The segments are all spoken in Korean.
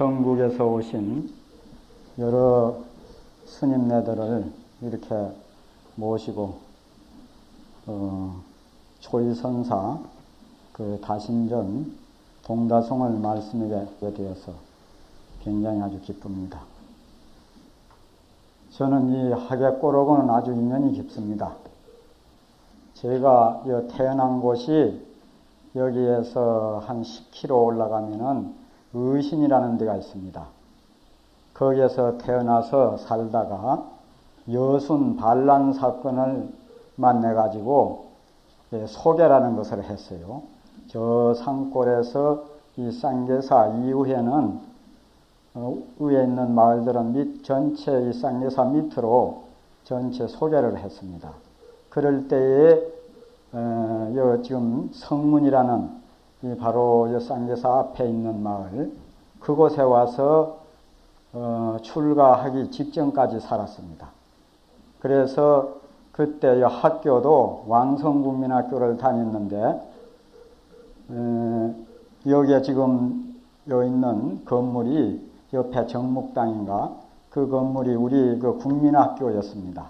전국에서 오신 여러 스님네들을 이렇게 모시고 어, 초이선사 그 다신전 동다송을 말씀하게 되어서 굉장히 아주 기쁩니다. 저는 이 하객고로고는 아주 인연이 깊습니다. 제가 태어난 곳이 여기에서 한 10km 올라가면은 의신이라는 데가 있습니다. 거기에서 태어나서 살다가 여순 반란 사건을 만나가지고 예, 소개라는 것을 했어요. 저 산골에서 이 쌍계사 이후에는 어, 위에 있는 마을들은 밑 전체 이 쌍계사 밑으로 전체 소개를 했습니다. 그럴 때에 어, 요 지금 성문이라는 이 바로 요 쌍계사 앞에 있는 마을 그곳에 와서 어, 출가하기 직전까지 살았습니다. 그래서 그때 학교도 왕성국민학교를 다녔는데 에, 여기에 지금 여 있는 건물이 옆에 정목당인가 그 건물이 우리 그 국민학교였습니다.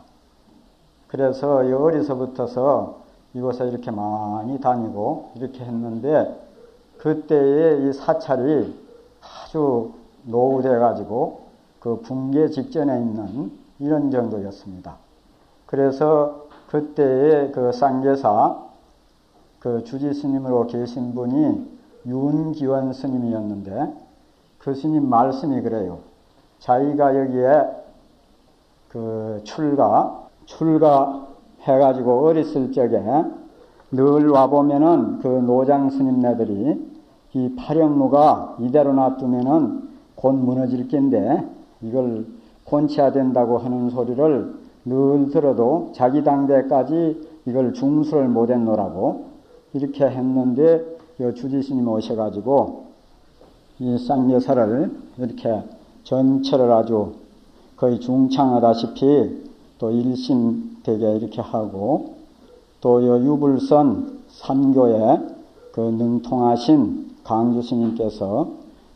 그래서 어리서부터서 이곳에 이렇게 많이 다니고 이렇게 했는데 그때의 이 사찰이 아주 노후돼 가지고 그 붕괴 직전에 있는 이런 정도였습니다. 그래서 그때의 그 쌍계사 그 주지 스님으로 계신 분이 윤기원 스님이었는데 그 스님 말씀이 그래요. 자기가 여기에 그 출가, 출가 해가지고 어렸을 적에 늘 와보면은 그 노장 스님네들이 이 파령루가 이대로 놔두면은 곧 무너질 낀데 이걸 곤치야 된다고 하는 소리를 늘 들어도 자기 당대까지 이걸 중수를 못했노라고 이렇게 했는데 주지스님 오셔가지고 이 쌍여사를 이렇게 전체를 아주 거의 중창하다시피 또 일심 되게 이렇게 하고 또 유불선 삼교에 그 능통하신 강주 스님께서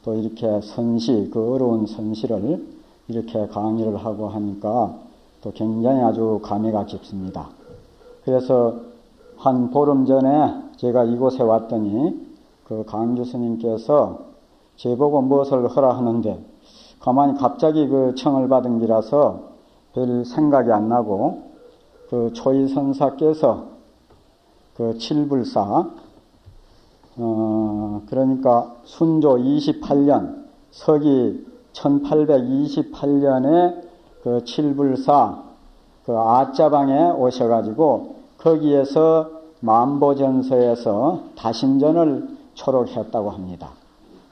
또 이렇게 선시 그 어려운 선시를 이렇게 강의를 하고 하니까 또 굉장히 아주 감회가 깊습니다. 그래서 한 보름 전에 제가 이곳에 왔더니 그 강주 스님께서 제보고 무엇을 허라 하는데 가만히 갑자기 그 청을 받은 기라서 별 생각이 안 나고 그 초이 선사께서 그 칠불사 어 그러니까 순조 28년 서기 1828년에 그 칠불사 그 아짜방에 오셔가지고 거기에서 만보전서에서 다신전을 초록했다고 합니다.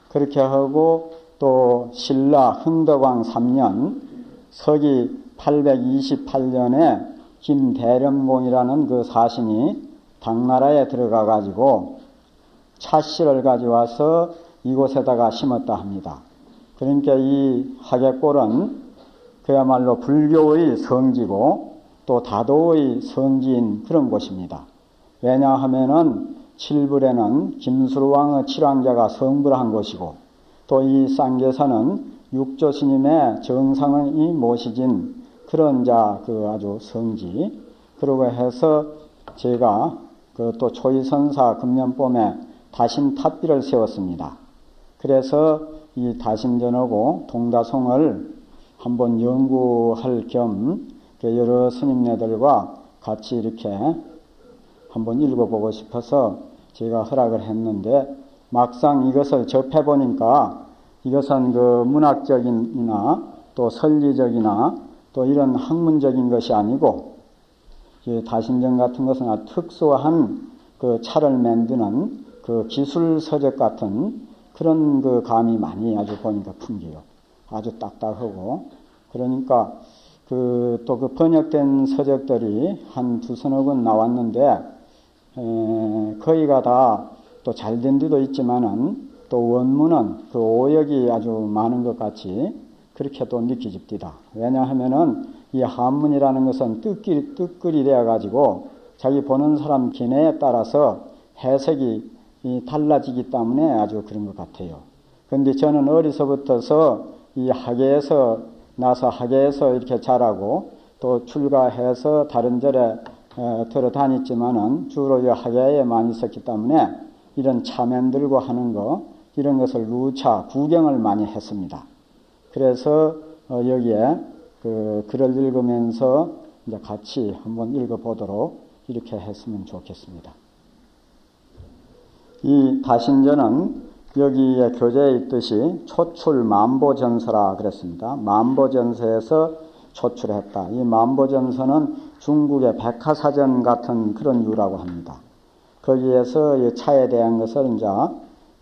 그렇게 하고 또 신라 흥덕왕 3년 서기 828년에 김대령공이라는 그 사신이 당나라에 들어가 가지고 차씨를 가져와서 이곳에다가 심었다 합니다. 그러니까 이 하객골은 그야말로 불교의 성지고 또 다도의 성지인 그런 곳입니다. 왜냐하면은 칠불에는 김수루왕의 칠왕자가 성불한 곳이고 또 이 쌍계사는 육조 스님의 정상이 모시진 그런 자 그 아주 성지 그러고 해서 제가 그 또 초이선사 금년봄에 다신 탑비를 세웠습니다. 그래서 이 다신전하고 동다송을 한번 연구할 겸그 여러 스님네들과 같이 이렇게 한번 읽어보고 싶어서 제가 허락을 했는데 막상 이것을 접해보니까 이것은 그 문학적인이나 또 설리적이나 또 이런 학문적인 것이 아니고 다신전 같은 것은 아주 특수한 그 차를 만드는 그 기술 서적 같은 그런 그 감이 많이 아주 보니까 풍겨요. 아주 딱딱하고 그러니까 그 또그 그 번역된 서적들이 한 두서너 권 나왔는데 에, 거의가 다 또 잘 된 데도 있지만은 또 원문은 그 오역이 아주 많은 것 같이 그렇게 또 느껴집니다. 왜냐하면은 이 한문이라는 것은 뜻끼리, 뜻글이 되어 가지고 자기 보는 사람 기내에 따라서 해석이 달라지기 때문에 아주 그런 것 같아요. 근데 저는 어리서부터서 이 학예에서 나서 학예에서 이렇게 자라고 또 출가해서 다른 절에 들어 다녔지만은 주로 이 학예에 많이 있었기 때문에 이런 차면 들고 하는 거 이런 것을 누차 구경을 많이 했습니다. 그래서 어, 여기에 그 글을 읽으면서 이제 같이 한번 읽어보도록 이렇게 했으면 좋겠습니다. 이 다신전은 여기에 교재에 있듯이 초출 만보전서라 그랬습니다. 만보전서에서 초출했다. 이 만보전서는 중국의 백화사전 같은 그런 유라고 합니다. 거기에서 이 차에 대한 것을 이제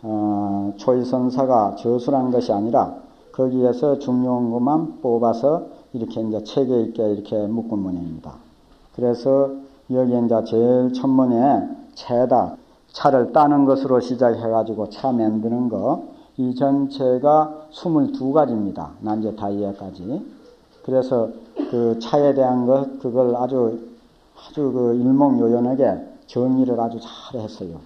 어, 초이선사가 저술한 것이 아니라 거기에서 중요한 것만 뽑아서 이렇게 이제 체계 있게 이렇게 묶은 모양입니다. 그래서 여기 이제 제일 첫문에 채다 차를 따는 것으로 시작해가지고 차 만드는 거, 이 전체가 22가지입니다. 난제 다이에까지. 그래서 그 차에 대한 것, 그걸 아주, 아주 그 일목요연하게 정리를 아주 잘 했어요.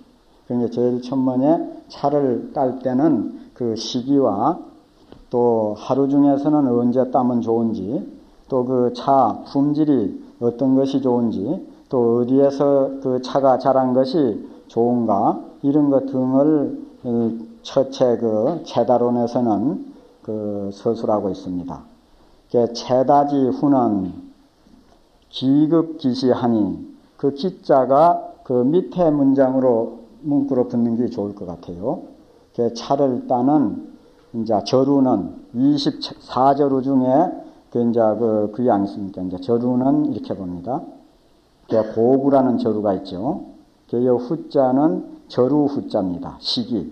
그러니까 제일 첫번에 차를 딸 때는 그 시기와 또 하루 중에서는 언제 따면 좋은지 또 그 차 품질이 어떤 것이 좋은지 또 어디에서 그 차가 자란 것이 좋은가 이런 것 등을 어, 첫째 그 체다론에서는 그 서술하고 있습니다. 체다지 후는 기급기시하니 그 기자가 그 밑에 문장으로 문구로 붙는 게 좋을 것 같아요. 차를 따는 이제 절우는 24절우 중에 그 이제 그 그게 아니습니까? 이제 절우는 이렇게 봅니다. 고구라는 절우가 있죠. 그 후자는 절우 후자입니다. 시기.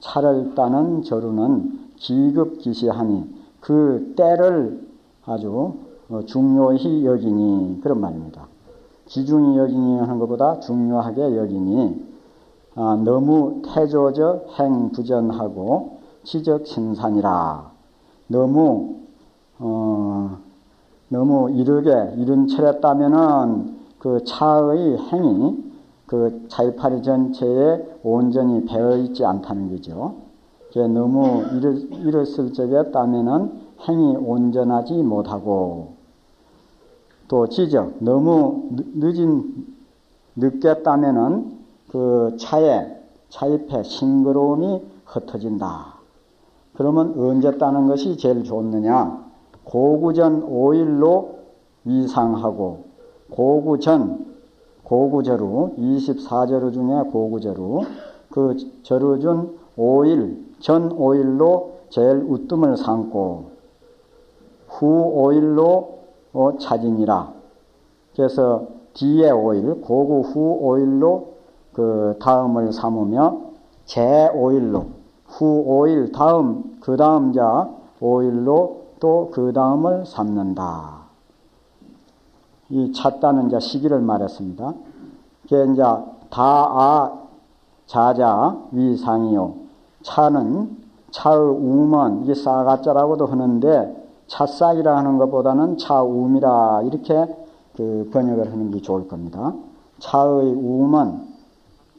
차를 따는 절우는 기급기시하니 그 때를 아주 어, 중요히 여기니 그런 말입니다. 기중이 여기니 하는 것보다 중요하게 여기니 아, 너무 태조적 행부전하고 지적 신산이라 너무 어, 너무 이르게 이른 철했다면은 그 차의 행이 그 자이파리 전체에 온전히 배어 있지 않다는 거죠. 너무 이랬을 적에 따면은 행이 온전하지 못하고 또 지적 너무 늦은 늦게 따면은 그 차에 차입해 싱그러움이 흩어진다. 그러면 언제 따는 것이 제일 좋느냐? 고구전 5일로 위상하고 고구전 고구절우 24절우 중에 고구절우 그 절우준 5일 전 5일로 제일 우뜸을 삼고 후 5일로 어, 차진이라 그래서 뒤에 5일 고구 후 5일로 그 다음을 삼으며 제 5일로 후 5일 다음 그 다음 자 5일로 또 그 다음을 삼는다. 이 찾다는 자 시기를 말했습니다. 그 이제 다아 자자 위상이요. 차는 차의 우먼 이게 싸가자라고도 하는데 차싹이라 하는 것보다는 차움이라 이렇게 그 번역을 하는 게 좋을 겁니다. 차의 우먼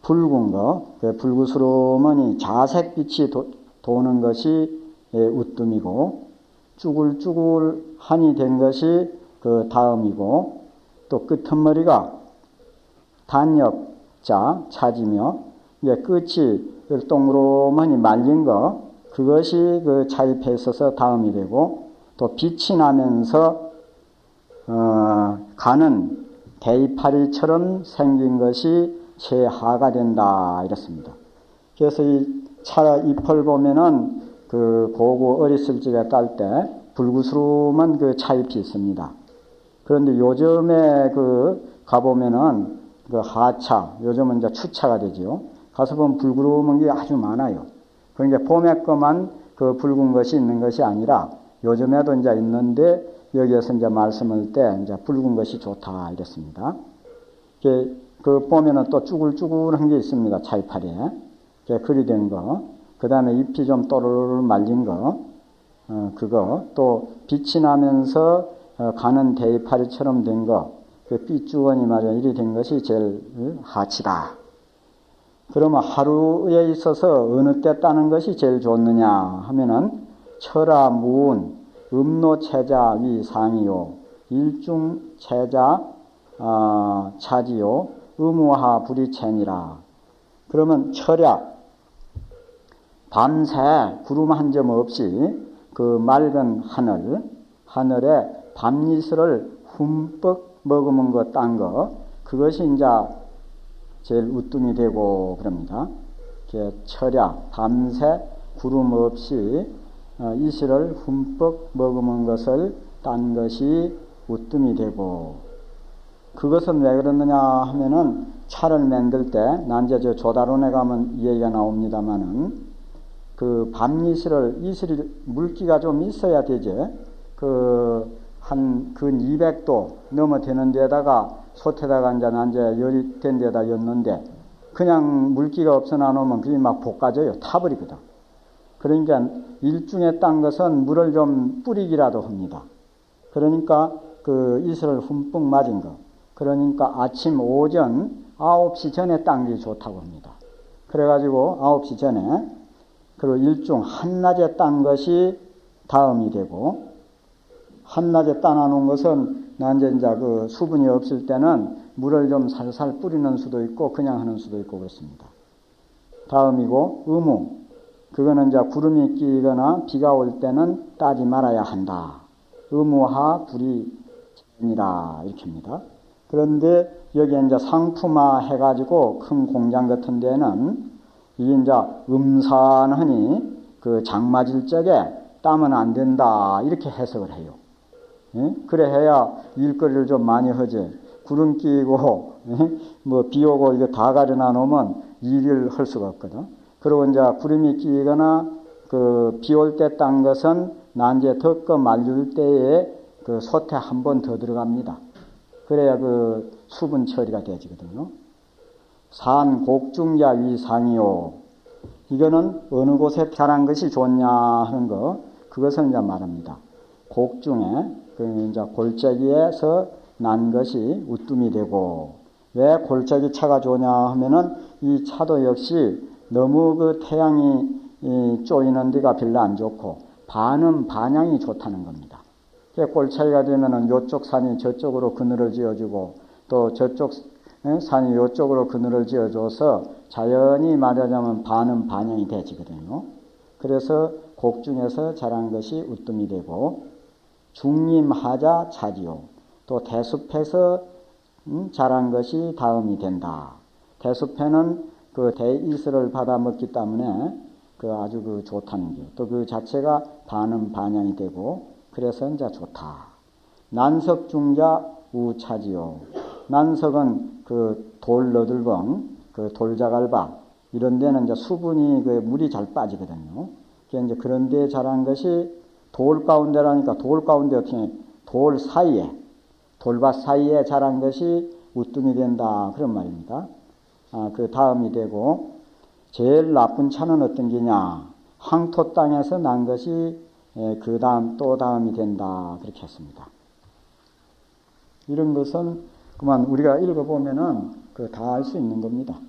붉은 거, 그 불구스러움은 자색빛이 도, 도는 것이 예, 우뜸이고 쭈글쭈글하니 된 것이 그 다음이고 또 끝머리가 단역자 찾으며 이제 끝이 동그로머니 말린 거 그것이 그 차입해 있어서 다음이 되고 또 빛이 나면서 어, 가는 대이파리처럼 생긴 것이 최하가 된다 이렇습니다. 그래서 이 차 잎을 보면은 그 고구 어렸을 적에 딸때 불구스름한 그 차잎이 있습니다. 그런데 요즘에 그 가보면은 그 하차, 요즘은 이제 추차가 되지요. 가서 보면 불구름한 게 아주 많아요. 그러니까 봄에 거만 그 붉은 것이 있는 것이 아니라 요즘에도 이제 있는데 여기에서 이제 말씀을 때 이제 붉은 것이 좋다 이랬습니다. 그 보면은 또 쭈글쭈글한 게 있습니다. 차이파리에. 그리 된 거. 그 다음에 잎이 좀 또르르 말린 거. 어, 그거. 또 빛이 나면서 어, 가는 대파리처럼 된 거, 그 삐쭈원이 말이야 이리 된 것이 제일 하치다. 그러면 하루에 있어서 어느 때 따는 것이 제일 좋느냐 하면은 철아 무운 음노 체자 위 상이요 일중 체자 어, 차지요 의무하 불이체니라 그러면 철야 밤새 구름 한 점 없이 그 맑은 하늘 하늘에 밤이슬을 흠뻑 먹으면 거딴거 그것이 이제 제일 우뚱이 되고 그럽니다. 철야 밤새 구름 없이 어, 이슬을 흠뻑 먹으면 것을 딴 것이 우뜸이 되고 그것은 왜 그러느냐 하면은 차를 만들 때 난제 저 조다론에 가면 이야기가 나옵니다마는 그 밤이슬을 이슬이 물기가 좀 있어야 되지 그 한 근 200도 넘어 되는 데다가 솥에다가 이제 난제 열이 된 데다 였는데 그냥 물기가 없어 나놓으면 그게 막 볶아져요 타버리거든 그러니까 일중에 딴 것은 물을 좀 뿌리기라도 합니다. 그러니까 그 이슬을 흠뻑 맞은 거. 그러니까 아침 오전 9시 전에 딴게 좋다고 합니다. 그래가지고 9시 전에 그리고 일중 한낮에 딴 것이 다음이 되고 한낮에 따놔 놓은 것은 난제 이제 그 수분이 없을 때는 물을 좀 살살 뿌리는 수도 있고 그냥 하는 수도 있고 그렇습니다. 다음이고 의무 그거는 이제 구름이 끼거나 비가 올 때는 따지 말아야 한다. 의무하 불이니라 이렇게입니다. 그런데 여기 이제 상품화 해가지고 큰 공장 같은 데는 이게 이제 음산하니 그 장맞을 적에 따면 안 된다 이렇게 해석을 해요. 예? 그래 해야 일거리를 좀 많이 하지. 구름 끼고 예? 뭐비 오고 이거 다 가려놔 놓으면 일을 할 수가 없거든. 그리고 이제 구름이 끼거나 그 비 올 때 딴 것은 난제 덮고 말릴 때에 그 솥에 한 번 더 들어갑니다. 그래야 그 수분 처리가 되지거든요. 산 곡중자 위상이요. 이거는 어느 곳에 태어난 것이 좋냐 하는 거, 그것을 이제 말합니다. 곡중에, 그 이제 골짜기에서 난 것이 우뜸이 되고, 왜 골짜기 차가 좋냐 하면은 이 차도 역시 너무 그 태양이 쪼이는 데가 별로 안 좋고 반은 반향이 좋다는 겁니다. 꼴 차이가 되면은 요쪽 산이 저쪽으로 그늘을 지어주고 또 저쪽 산이 요쪽으로 그늘을 지어줘서 자연히 말하자면 반은 반향이 되지거든요. 그래서 곡 중에서 자란 것이 우뜸이 되고 중림하자 차지요. 또 대숲에서 음, 자란 것이 다음이 된다. 대숲에는 그 대이슬을 받아 먹기 때문에 그 아주 그 좋다는 게. 또 그 자체가 반은 반향이 되고 그래서 이제 좋다. 난석 중자 우차지요. 난석은 그돌 너들벙, 그 돌자갈바 이런 데는 이제 수분이 그 물이 잘 빠지거든요. 이제 그런 데 자란 것이 돌 가운데라니까 돌 가운데 어떻게 돌 사이에 돌밭 사이에 자란 것이 우뜸이 된다 그런 말입니다. 아, 그 다음이 되고 제일 나쁜 차는 어떤 게냐? 황토 땅에서 난 것이 그 다음 또 다음이 된다 그렇게 했습니다. 이런 것은 그만 우리가 읽어보면은 그 다 알 수 있는 겁니다.